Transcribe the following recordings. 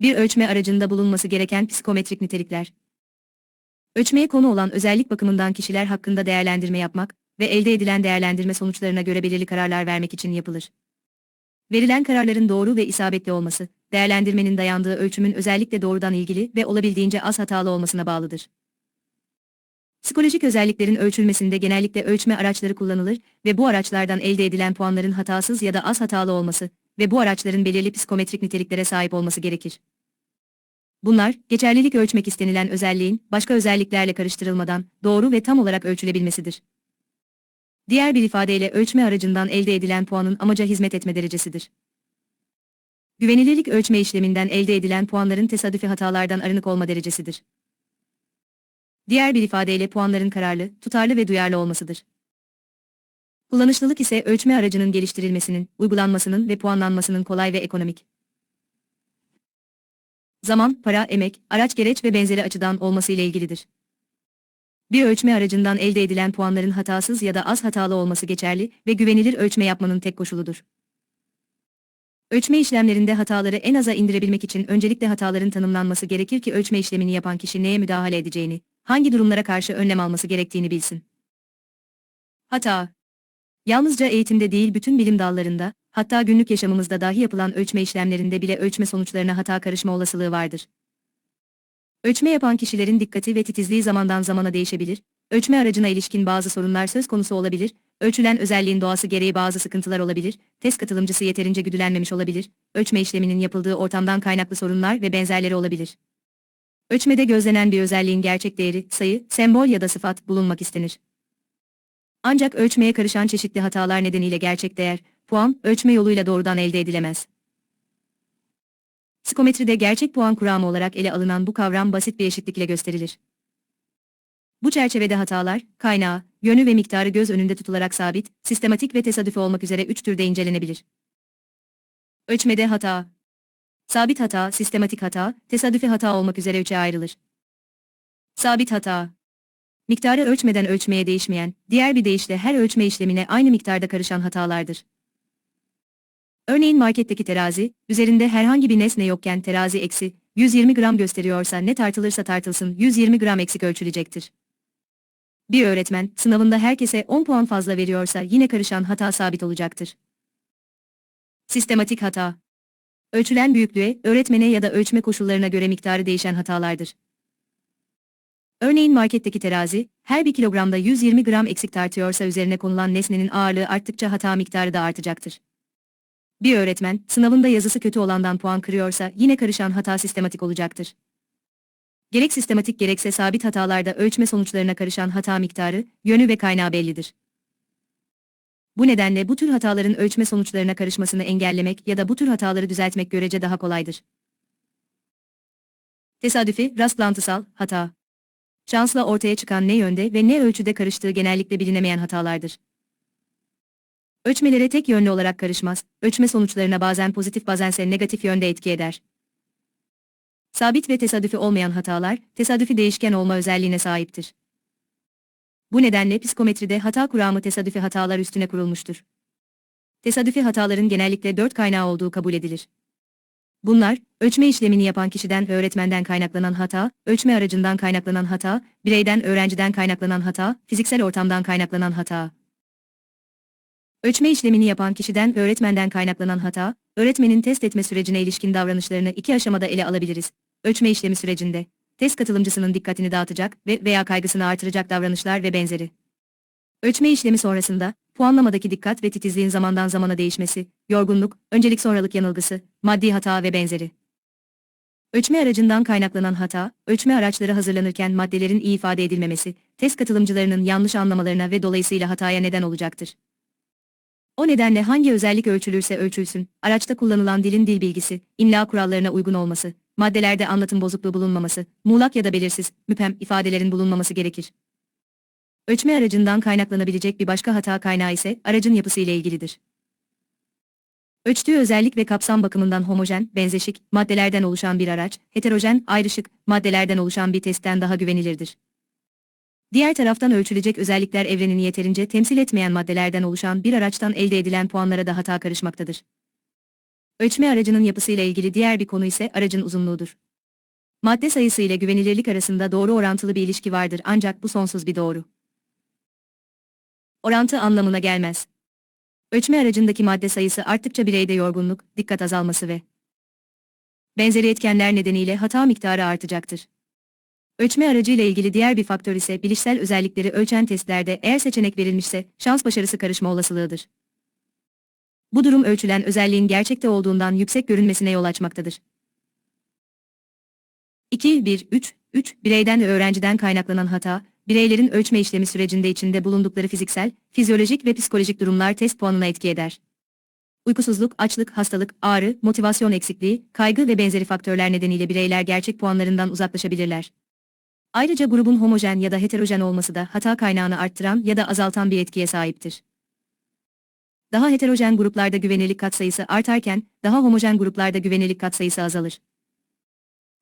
Bir ölçme aracında bulunması gereken psikometrik nitelikler. Ölçmeye konu olan özellik bakımından kişiler hakkında değerlendirme yapmak ve elde edilen değerlendirme sonuçlarına göre belirli kararlar vermek için yapılır. Verilen kararların doğru ve isabetli olması, değerlendirmenin dayandığı ölçümün özellikle doğrudan ilgili ve olabildiğince az hatalı olmasına bağlıdır. Psikolojik özelliklerin ölçülmesinde genellikle ölçme araçları kullanılır ve bu araçlardan elde edilen puanların hatasız ya da az hatalı olması ve bu araçların belirli psikometrik niteliklere sahip olması gerekir. Bunlar, geçerlilik ölçmek istenilen özelliğin başka özelliklerle karıştırılmadan doğru ve tam olarak ölçülebilmesidir. Diğer bir ifadeyle ölçme aracından elde edilen puanın amaca hizmet etme derecesidir. Güvenilirlik ölçme işleminden elde edilen puanların tesadüfi hatalardan arınık olma derecesidir. Diğer bir ifadeyle puanların kararlı, tutarlı ve duyarlı olmasıdır. Kullanışlılık ise ölçme aracının geliştirilmesinin, uygulanmasının ve puanlanmasının kolay ve ekonomik. Zaman, para, emek, araç gereç ve benzeri açıdan olması ile ilgilidir. Bir ölçme aracından elde edilen puanların hatasız ya da az hatalı olması geçerli ve güvenilir ölçme yapmanın tek koşuludur. Ölçme işlemlerinde hataları en aza indirebilmek için öncelikle hataların tanımlanması gerekir ki ölçme işlemini yapan kişi neye müdahale edeceğini, hangi durumlara karşı önlem alması gerektiğini bilsin. Hata Yalnızca eğitimde değil bütün bilim dallarında, hatta günlük yaşamımızda dahi yapılan ölçme işlemlerinde bile ölçme sonuçlarına hata karışma olasılığı vardır. Ölçme yapan kişilerin dikkati ve titizliği zamandan zamana değişebilir, ölçme aracına ilişkin bazı sorunlar söz konusu olabilir, ölçülen özelliğin doğası gereği bazı sıkıntılar olabilir, test katılımcısı yeterince güdülenmemiş olabilir, ölçme işleminin yapıldığı ortamdan kaynaklı sorunlar ve benzerleri olabilir. Ölçmede gözlenen bir özelliğin gerçek değeri, sayı, sembol ya da sıfat bulunmak istenir. Ancak ölçmeye karışan çeşitli hatalar nedeniyle gerçek değer, puan, ölçme yoluyla doğrudan elde edilemez. Psikometride gerçek puan kuramı olarak ele alınan bu kavram basit bir eşitlikle gösterilir. Bu çerçevede hatalar, kaynağı, yönü ve miktarı göz önünde tutularak sabit, sistematik ve tesadüfi olmak üzere üç türde incelenebilir. Ölçmede hata. Sabit hata, sistematik hata, tesadüfi hata olmak üzere üçe ayrılır. Sabit hata. Miktarı ölçmeden ölçmeye değişmeyen, diğer bir deyişle her ölçme işlemine aynı miktarda karışan hatalardır. Örneğin marketteki terazi, üzerinde herhangi bir nesne yokken terazi eksi 120 gram gösteriyorsa ne tartılırsa tartılsın 120 gram eksik ölçülecektir. Bir öğretmen, sınavında herkese 10 puan fazla veriyorsa yine karışan hata sabit olacaktır. Sistematik hata. Ölçülen büyüklüğe, öğretmene ya da ölçme koşullarına göre miktarı değişen hatalardır. Örneğin marketteki terazi, her bir kilogramda 120 gram eksik tartıyorsa üzerine konulan nesnenin ağırlığı arttıkça hata miktarı da artacaktır. Bir öğretmen, sınavında yazısı kötü olandan puan kırıyorsa yine karışan hata sistematik olacaktır. Gerek sistematik gerekse sabit hatalarda ölçme sonuçlarına karışan hata miktarı, yönü ve kaynağı bellidir. Bu nedenle bu tür hataların ölçme sonuçlarına karışmasını engellemek ya da bu tür hataları düzeltmek görece daha kolaydır. Tesadüfi, rastlantısal, hata. Şansla ortaya çıkan ne yönde ve ne ölçüde karıştığı genellikle bilinemeyen hatalardır. Ölçmelere tek yönlü olarak karışmaz, ölçme sonuçlarına bazen pozitif bazense negatif yönde etki eder. Sabit ve tesadüfi olmayan hatalar, tesadüfi değişken olma özelliğine sahiptir. Bu nedenle psikometride hata kuramı tesadüfi hatalar üstüne kurulmuştur. Tesadüfi hataların genellikle dört kaynağı olduğu kabul edilir. Bunlar, ölçme işlemini yapan kişiden ve öğretmenden kaynaklanan hata, ölçme aracından kaynaklanan hata, bireyden öğrenciden kaynaklanan hata, fiziksel ortamdan kaynaklanan hata. Ölçme işlemini yapan kişiden ve öğretmenden kaynaklanan hata, öğretmenin test etme sürecine ilişkin davranışlarını iki aşamada ele alabiliriz. Ölçme işlemi sürecinde, test katılımcısının dikkatini dağıtacak ve veya kaygısını artıracak davranışlar ve benzeri. Ölçme işlemi sonrasında, puanlamadaki dikkat ve titizliğin zamandan zamana değişmesi, yorgunluk, öncelik sonralık yanılgısı, maddi hata ve benzeri. Ölçme aracından kaynaklanan hata, ölçme araçları hazırlanırken maddelerin iyi ifade edilmemesi, test katılımcılarının yanlış anlamalarına ve dolayısıyla hataya neden olacaktır. O nedenle hangi özellik ölçülürse ölçülsün, araçta kullanılan dilin dil bilgisi, imla kurallarına uygun olması, maddelerde anlatım bozukluğu bulunmaması, muğlak ya da belirsiz, müphem ifadelerin bulunmaması gerekir. Ölçme aracından kaynaklanabilecek bir başka hata kaynağı ise aracın yapısı ile ilgilidir. Ölçtüğü özellik ve kapsam bakımından homojen, benzeşik, maddelerden oluşan bir araç, heterojen, ayrışık, maddelerden oluşan bir testten daha güvenilirdir. Diğer taraftan ölçülecek özellikler evrenini yeterince temsil etmeyen maddelerden oluşan bir araçtan elde edilen puanlara da hata karışmaktadır. Ölçme aracının yapısıyla ilgili diğer bir konu ise aracın uzunluğudur. Madde sayısı ile güvenilirlik arasında doğru orantılı bir ilişki vardır ancak bu sonsuz bir doğru. Orantı anlamına gelmez. Ölçme aracındaki madde sayısı arttıkça bireyde yorgunluk, dikkat azalması ve benzeri etkenler nedeniyle hata miktarı artacaktır. Ölçme aracı ile ilgili diğer bir faktör ise bilişsel özellikleri ölçen testlerde eğer seçenek verilmişse şans başarısı karışma olasılığıdır. Bu durum ölçülen özelliğin gerçekte olduğundan yüksek görünmesine yol açmaktadır. 2, 1, 3, 3, bireyden ve öğrenciden kaynaklanan hata, bireylerin ölçme işlemi sürecinde içinde bulundukları fiziksel, fizyolojik ve psikolojik durumlar test puanına etki eder. Uykusuzluk, açlık, hastalık, ağrı, motivasyon eksikliği, kaygı ve benzeri faktörler nedeniyle bireyler gerçek puanlarından uzaklaşabilirler. Ayrıca grubun homojen ya da heterojen olması da hata kaynağını arttıran ya da azaltan bir etkiye sahiptir. Daha heterojen gruplarda güvenirlik katsayısı artarken, daha homojen gruplarda güvenirlik katsayısı azalır.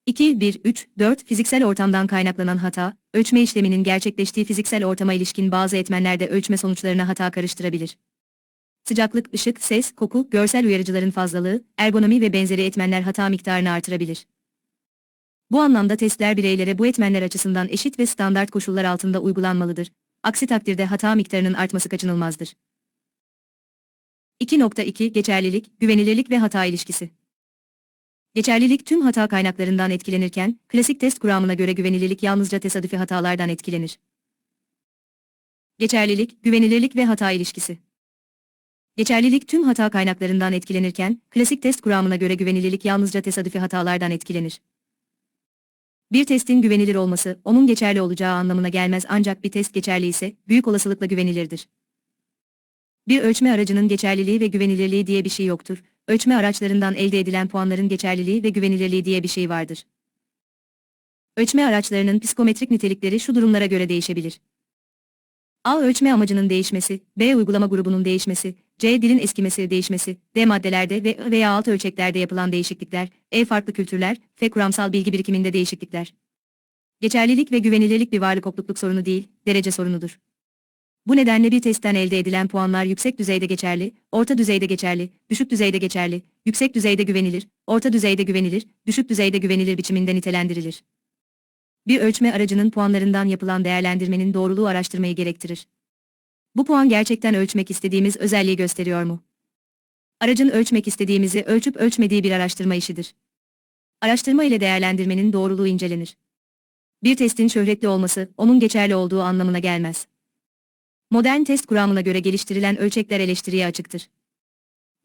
2, 1, 3, 4 fiziksel ortamdan kaynaklanan hata, ölçme işleminin gerçekleştiği fiziksel ortama ilişkin bazı etmenlerde ölçme sonuçlarına hata karıştırabilir. Sıcaklık, ışık, ses, koku, görsel uyarıcıların fazlalığı, ergonomi ve benzeri etmenler hata miktarını artırabilir. Bu anlamda testler bireylere bu etmenler açısından eşit ve standart koşullar altında uygulanmalıdır. Aksi takdirde hata miktarının artması kaçınılmazdır. 2.2 Geçerlilik, güvenilirlik ve hata ilişkisi. Geçerlilik tüm hata kaynaklarından etkilenirken, klasik test kuramına göre güvenilirlik yalnızca tesadüfi hatalardan etkilenir. Geçerlilik, güvenilirlik ve hata ilişkisi. Geçerlilik tüm hata kaynaklarından etkilenirken, klasik test kuramına göre güvenilirlik yalnızca tesadüfi hatalardan etkilenir. Bir testin güvenilir olması, onun geçerli olacağı anlamına gelmez ancak bir test geçerli ise, büyük olasılıkla güvenilirdir. Bir ölçme aracının geçerliliği ve güvenilirliği diye bir şey yoktur. Ölçme araçlarından elde edilen puanların geçerliliği ve güvenilirliği diye bir şey vardır. Ölçme araçlarının psikometrik nitelikleri şu durumlara göre değişebilir. A. Ölçme amacının değişmesi, B. Uygulama grubunun değişmesi, C. Dilin eskimesi değişmesi, D. Maddelerde ve veya alt ölçeklerde yapılan değişiklikler, E. Farklı kültürler, F. Kuramsal bilgi birikiminde değişiklikler. Geçerlilik ve güvenilirlik bir varlık okluk sorunu değil, derece sorunudur. Bu nedenle bir testten elde edilen puanlar yüksek düzeyde geçerli, orta düzeyde geçerli, düşük düzeyde geçerli, yüksek düzeyde güvenilir, orta düzeyde güvenilir, düşük düzeyde güvenilir biçiminde nitelendirilir. Bir ölçme aracının puanlarından yapılan değerlendirmenin doğruluğu araştırmayı gerektirir. Bu puan gerçekten ölçmek istediğimiz özelliği gösteriyor mu? Aracın ölçmek istediğimizi ölçüp ölçmediği bir araştırma işidir. Araştırma ile değerlendirmenin doğruluğu incelenir. Bir testin şöhretli olması, onun geçerli olduğu anlamına gelmez. Modern test kuramına göre geliştirilen ölçekler eleştiriye açıktır.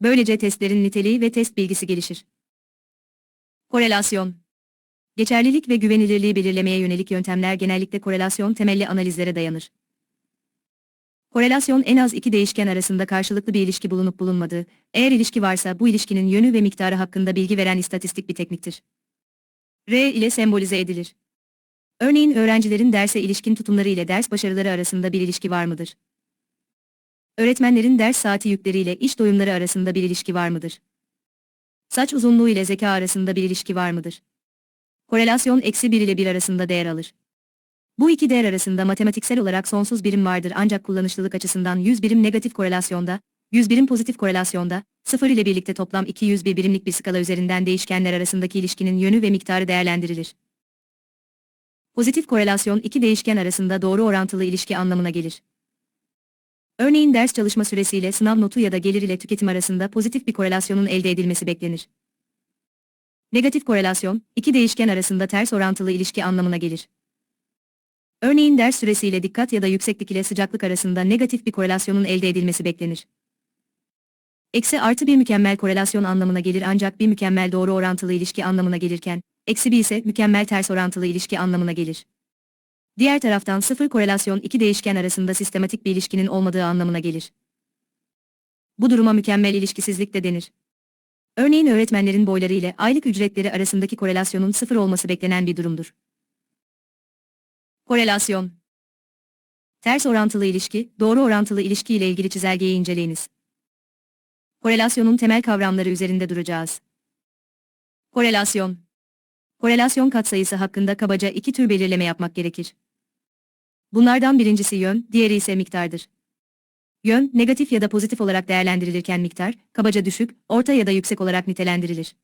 Böylece testlerin niteliği ve test bilgisi gelişir. Korelasyon Geçerlilik ve güvenilirliği belirlemeye yönelik yöntemler genellikle korelasyon temelli analizlere dayanır. Korelasyon en az iki değişken arasında karşılıklı bir ilişki bulunup bulunmadığı, eğer ilişki varsa bu ilişkinin yönü ve miktarı hakkında bilgi veren istatistik bir tekniktir. R ile sembolize edilir. Örneğin öğrencilerin derse ilişkin tutumları ile ders başarıları arasında bir ilişki var mıdır? Öğretmenlerin ders saati yükleriyle iş doyumları arasında bir ilişki var mıdır? Saç uzunluğu ile zeka arasında bir ilişki var mıdır? Korelasyon eksi 1 ile 1 arasında değer alır. Bu iki değer arasında matematiksel olarak sonsuz birim vardır ancak kullanışlılık açısından 100 birim negatif korelasyonda, 100 birim pozitif korelasyonda, 0 ile birlikte toplam 201 birimlik bir skala üzerinden değişkenler arasındaki ilişkinin yönü ve miktarı değerlendirilir. Pozitif korelasyon iki değişken arasında doğru orantılı ilişki anlamına gelir. Örneğin ders çalışma süresiyle sınav notu ya da gelir ile tüketim arasında pozitif bir korelasyonun elde edilmesi beklenir. Negatif korelasyon, iki değişken arasında ters orantılı ilişki anlamına gelir. Örneğin ders süresiyle dikkat ya da yükseklik ile sıcaklık arasında negatif bir korelasyonun elde edilmesi beklenir. Eksi artı bir mükemmel korelasyon anlamına gelir ancak bir mükemmel doğru orantılı ilişki anlamına gelirken, eksi bir ise mükemmel ters orantılı ilişki anlamına gelir. Diğer taraftan sıfır korelasyon iki değişken arasında sistematik bir ilişkinin olmadığı anlamına gelir. Bu duruma mükemmel ilişkisizlik de denir. Örneğin öğretmenlerin boyları ile aylık ücretleri arasındaki korelasyonun sıfır olması beklenen bir durumdur. Korelasyon Ters orantılı ilişki, doğru orantılı ilişki ile ilgili çizelgeyi inceleyiniz. Korelasyonun temel kavramları üzerinde duracağız. Korelasyon Korelasyon katsayısı hakkında kabaca iki tür belirleme yapmak gerekir. Bunlardan birincisi yön, diğeri ise miktardır. Yön, negatif ya da pozitif olarak değerlendirilirken miktar, kabaca düşük, orta ya da yüksek olarak nitelendirilir.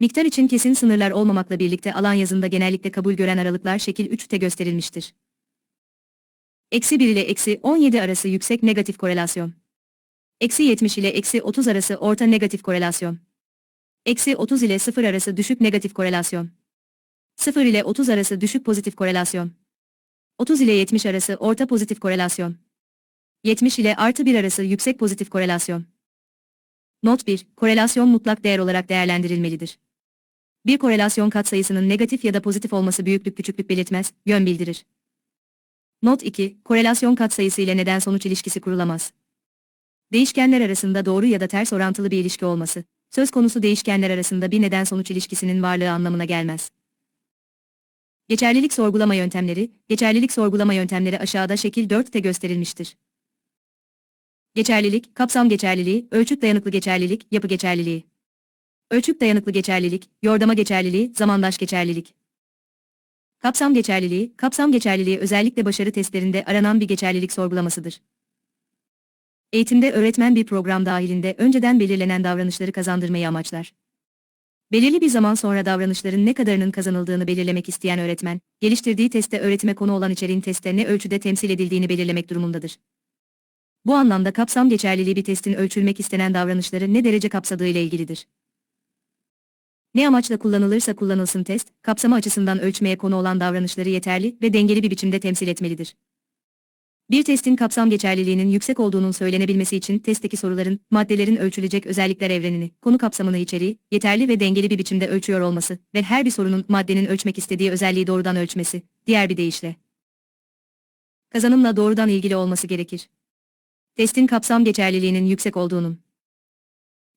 Miktar için kesin sınırlar olmamakla birlikte alan yazında genellikle kabul gören aralıklar şekil 3'te gösterilmiştir. Eksi 1 ile eksi 17 arası yüksek negatif korelasyon. Eksi 70 ile eksi 30 arası orta negatif korelasyon. Eksi 30 ile 0 arası düşük negatif korelasyon. 0 ile 30 arası düşük pozitif korelasyon. 30 ile 70 arası orta pozitif korelasyon. 70 ile artı 1 arası yüksek pozitif korelasyon. Not 1. Korelasyon mutlak değer olarak değerlendirilmelidir. Bir korelasyon katsayısının negatif ya da pozitif olması büyüklük küçüklük belirtmez, yön bildirir. Not 2. Korelasyon katsayısı ile neden sonuç ilişkisi kurulamaz. Değişkenler arasında doğru ya da ters orantılı bir ilişki olması, söz konusu değişkenler arasında bir neden sonuç ilişkisinin varlığı anlamına gelmez. Geçerlilik sorgulama yöntemleri, geçerlilik sorgulama yöntemleri aşağıda şekil 4'te gösterilmiştir. Geçerlilik, kapsam geçerliliği, ölçüt dayanıklı geçerlilik, yapı geçerliliği. Ölçüt dayanıklı geçerlilik, yordama geçerliliği, zamandaş geçerlilik. Kapsam geçerliliği, kapsam geçerliliği özellikle başarı testlerinde aranan bir geçerlilik sorgulamasıdır. Eğitimde öğretmen bir program dahilinde önceden belirlenen davranışları kazandırmayı amaçlar. Belirli bir zaman sonra davranışların ne kadarının kazanıldığını belirlemek isteyen öğretmen, geliştirdiği testte öğretime konu olan içeriğin testte ne ölçüde temsil edildiğini belirlemek durumundadır. Bu anlamda kapsam geçerliliği bir testin ölçülmek istenen davranışları ne derece kapsadığı ile ilgilidir. Ne amaçla kullanılırsa kullanılsın test, kapsamı açısından ölçmeye konu olan davranışları yeterli ve dengeli bir biçimde temsil etmelidir. Bir testin kapsam geçerliliğinin yüksek olduğunun söylenebilmesi için testteki soruların, maddelerin ölçülecek özellikler evrenini, konu kapsamını içeriği, yeterli ve dengeli bir biçimde ölçüyor olması ve her bir sorunun maddenin ölçmek istediği özelliği doğrudan ölçmesi, diğer bir deyişle kazanımla doğrudan ilgili olması gerekir. Testin kapsam geçerliliğinin yüksek olduğunun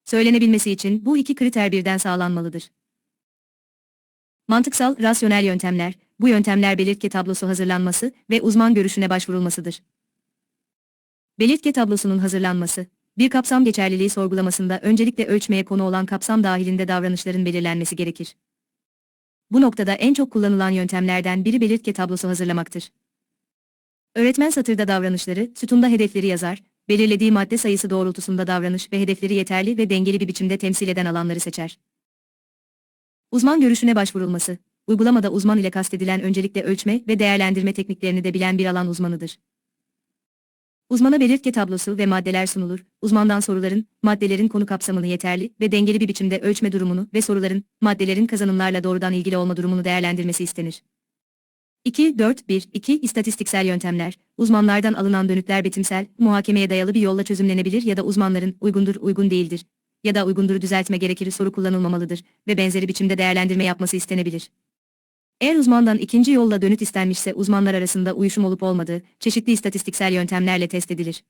söylenebilmesi için bu iki kriter birden sağlanmalıdır. Mantıksal, rasyonel yöntemler, bu yöntemler belirtge tablosu hazırlanması ve uzman görüşüne başvurulmasıdır. Belirtge tablosunun hazırlanması, bir kapsam geçerliliği sorgulamasında öncelikle ölçmeye konu olan kapsam dahilinde davranışların belirlenmesi gerekir. Bu noktada en çok kullanılan yöntemlerden biri belirtge tablosu hazırlamaktır. Öğretmen satırda davranışları, sütunda hedefleri yazar, belirlediği madde sayısı doğrultusunda davranış ve hedefleri yeterli ve dengeli bir biçimde temsil eden alanları seçer. Uzman görüşüne başvurulması, uygulamada uzman ile kastedilen öncelikle ölçme ve değerlendirme tekniklerini de bilen bir alan uzmanıdır. Uzmana belirtge tablosu ve maddeler sunulur, uzmandan soruların, maddelerin konu kapsamını yeterli ve dengeli bir biçimde ölçme durumunu ve soruların, maddelerin kazanımlarla doğrudan ilgili olma durumunu değerlendirmesi istenir. 2-4-1-2 İstatistiksel yöntemler, uzmanlardan alınan dönütler betimsel, muhakemeye dayalı bir yolla çözümlenebilir ya da uzmanların uygundur uygun değildir ya da uygundur düzeltme gerekir soru kullanılmamalıdır ve benzeri biçimde değerlendirme yapması istenebilir. Eğer uzmandan ikinci yolla dönüt istenmişse uzmanlar arasında uyuşum olup olmadığı çeşitli istatistiksel yöntemlerle test edilir.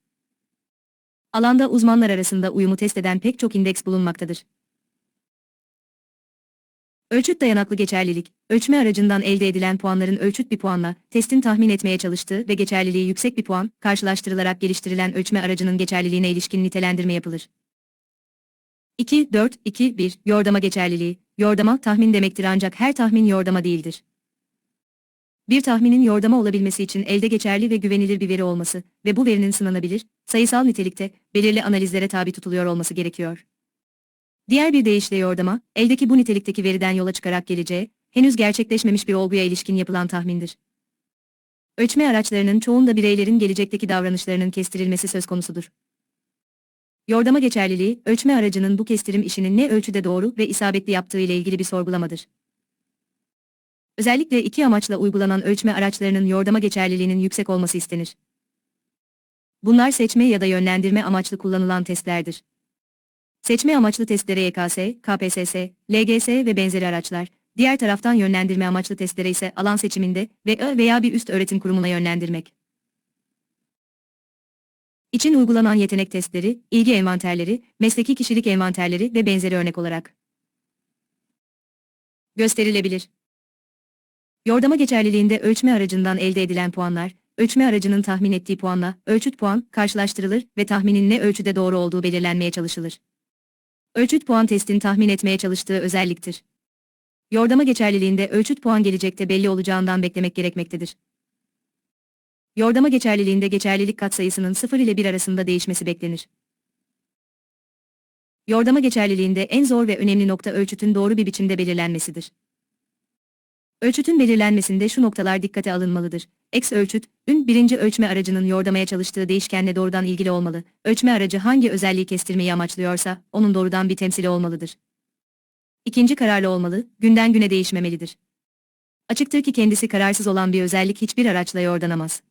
Alanda uzmanlar arasında uyumu test eden pek çok indeks bulunmaktadır. Ölçüt dayanaklı geçerlilik, ölçme aracından elde edilen puanların ölçüt bir puanla, testin tahmin etmeye çalıştığı ve geçerliliği yüksek bir puan, karşılaştırılarak geliştirilen ölçme aracının geçerliliğine ilişkin nitelendirme yapılır. 2, 4, 2, 1, yordama geçerliliği, yordama tahmin demektir ancak her tahmin yordama değildir. Bir tahminin yordama olabilmesi için elde geçerli ve güvenilir bir veri olması ve bu verinin sınanabilir, sayısal nitelikte, belirli analizlere tabi tutuluyor olması gerekiyor. Diğer bir deyişle yordama, eldeki bu nitelikteki veriden yola çıkarak geleceği, henüz gerçekleşmemiş bir olguya ilişkin yapılan tahmindir. Ölçme araçlarının çoğunda bireylerin gelecekteki davranışlarının kestirilmesi söz konusudur. Yordama geçerliliği, ölçme aracının bu kestirim işinin ne ölçüde doğru ve isabetli yaptığı ile ilgili bir sorgulamadır. Özellikle iki amaçla uygulanan ölçme araçlarının yordama geçerliliğinin yüksek olması istenir. Bunlar seçme ya da yönlendirme amaçlı kullanılan testlerdir. Seçme amaçlı testlere YKS, KPSS, LGS ve benzeri araçlar, diğer taraftan yönlendirme amaçlı testlere ise alan seçiminde ve veya bir üst öğretim kurumuna yönlendirmek. İçin uygulanan yetenek testleri, ilgi envanterleri, mesleki kişilik envanterleri ve benzeri örnek olarak gösterilebilir. Yordama geçerliliğinde ölçme aracından elde edilen puanlar, ölçme aracının tahmin ettiği puanla, ölçüt puan, karşılaştırılır ve tahminin ne ölçüde doğru olduğu belirlenmeye çalışılır. Ölçüt puan testin tahmin etmeye çalıştığı özelliktir. Yordama geçerliliğinde ölçüt puan gelecekte belli olacağından beklemek gerekmektedir. Yordama geçerliliğinde geçerlilik katsayısının 0 ile 1 arasında değişmesi beklenir. Yordama geçerliliğinde en zor ve önemli nokta ölçütün doğru bir biçimde belirlenmesidir. Ölçütün belirlenmesinde şu noktalar dikkate alınmalıdır. X ölçüt, ün birinci ölçme aracının yordamaya çalıştığı değişkenle doğrudan ilgili olmalı. Ölçme aracı hangi özelliği kestirmeyi amaçlıyorsa, onun doğrudan bir temsili olmalıdır. İkinci kararlı olmalı, günden güne değişmemelidir. Açıktır ki kendisi kararsız olan bir özellik hiçbir araçla yordanamaz.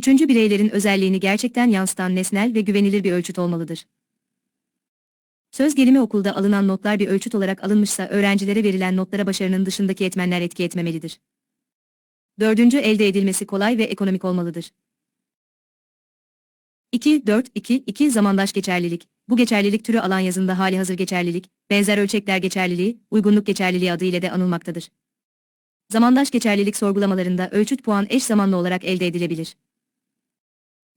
Üçüncü bireylerin özelliğini gerçekten yansıtan nesnel ve güvenilir bir ölçüt olmalıdır. Söz gelimi okulda alınan notlar bir ölçüt olarak alınmışsa öğrencilere verilen notlara başarının dışındaki etmenler etki etmemelidir. Dördüncü elde edilmesi kolay ve ekonomik olmalıdır. 2, 4, 2, 2 zamandaş geçerlilik. Bu geçerlilik türü alan yazında hali hazır geçerlilik, benzer ölçekler geçerliliği, uygunluk geçerliliği adı ile de anılmaktadır. Zamandaş geçerlilik sorgulamalarında ölçüt puan eş zamanlı olarak elde edilebilir.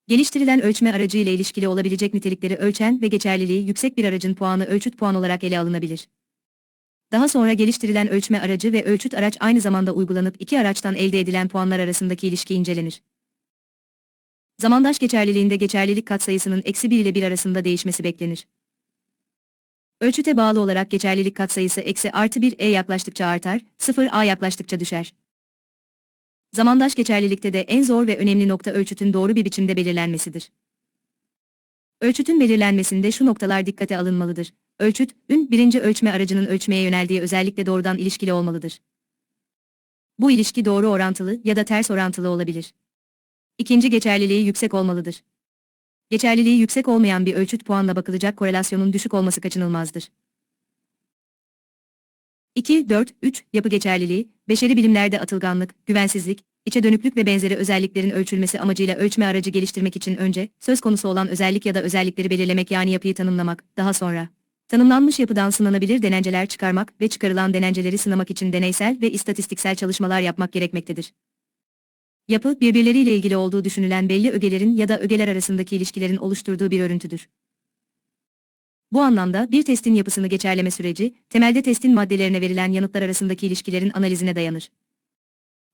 Geliştirilen ölçme aracı ile ilişkili olabilecek nitelikleri ölçen ve geçerliliği yüksek bir aracın puanı ölçüt puan olarak ele alınabilir. Daha sonra geliştirilen ölçme aracı ve ölçüt araç aynı zamanda uygulanıp iki araçtan elde edilen puanlar arasındaki ilişki incelenir. Zamandaş geçerliliğinde geçerlilik katsayısının eksi 1 ile 1 arasında değişmesi beklenir. Ölçüte bağlı olarak geçerlilik katsayısı eksi artı 1 e yaklaştıkça artar, 0 a yaklaştıkça düşer. Zamandaş geçerlilikte de en zor ve önemli nokta ölçütün doğru bir biçimde belirlenmesidir. Ölçütün belirlenmesinde şu noktalar dikkate alınmalıdır. Ölçüt, ün birinci ölçme aracının ölçmeye yöneldiği özellikle doğrudan ilişkili olmalıdır. Bu ilişki doğru orantılı ya da ters orantılı olabilir. İkinci geçerliliği yüksek olmalıdır. Geçerliliği yüksek olmayan bir ölçüt puanla bakılacak korelasyonun düşük olması kaçınılmazdır. 2, 4, 3, yapı geçerliliği, beşeri bilimlerde atılganlık, güvensizlik, içe dönüklük ve benzeri özelliklerin ölçülmesi amacıyla ölçme aracı geliştirmek için önce, söz konusu olan özellik ya da özellikleri belirlemek yani yapıyı tanımlamak, daha sonra, tanımlanmış yapıdan sınanabilir denenceler çıkarmak ve çıkarılan denenceleri sınamak için deneysel ve istatistiksel çalışmalar yapmak gerekmektedir. Yapı, birbirleriyle ilgili olduğu düşünülen belli ögelerin ya da ögeler arasındaki ilişkilerin oluşturduğu bir örüntüdür. Bu anlamda bir testin yapısını geçerleme süreci, temelde testin maddelerine verilen yanıtlar arasındaki ilişkilerin analizine dayanır.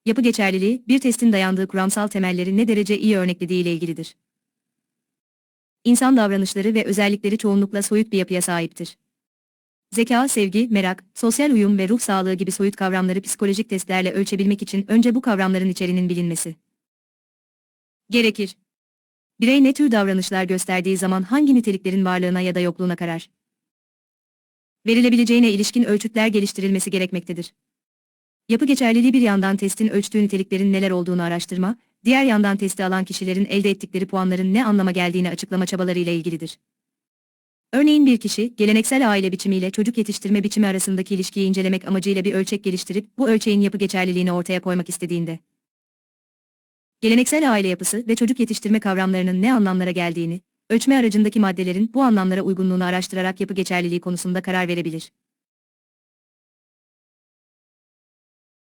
Yapı geçerliliği, bir testin dayandığı kuramsal temelleri ne derece iyi örneklediği ile ilgilidir. İnsan davranışları ve özellikleri çoğunlukla soyut bir yapıya sahiptir. Zeka, sevgi, merak, sosyal uyum ve ruh sağlığı gibi soyut kavramları psikolojik testlerle ölçebilmek için önce bu kavramların içeriğinin bilinmesi gerekir. Birey ne tür davranışlar gösterdiği zaman hangi niteliklerin varlığına ya da yokluğuna karar verilebileceğine ilişkin ölçütler geliştirilmesi gerekmektedir. Yapı geçerliliği bir yandan testin ölçtüğü niteliklerin neler olduğunu araştırma, diğer yandan testi alan kişilerin elde ettikleri puanların ne anlama geldiğini açıklama çabalarıyla ilgilidir. Örneğin bir kişi, geleneksel aile biçimiyle çocuk yetiştirme biçimi arasındaki ilişkiyi incelemek amacıyla bir ölçek geliştirip, bu ölçeğin yapı geçerliliğini ortaya koymak istediğinde, geleneksel aile yapısı ve çocuk yetiştirme kavramlarının ne anlamlara geldiğini, ölçme aracındaki maddelerin bu anlamlara uygunluğunu araştırarak yapı geçerliliği konusunda karar verebilir.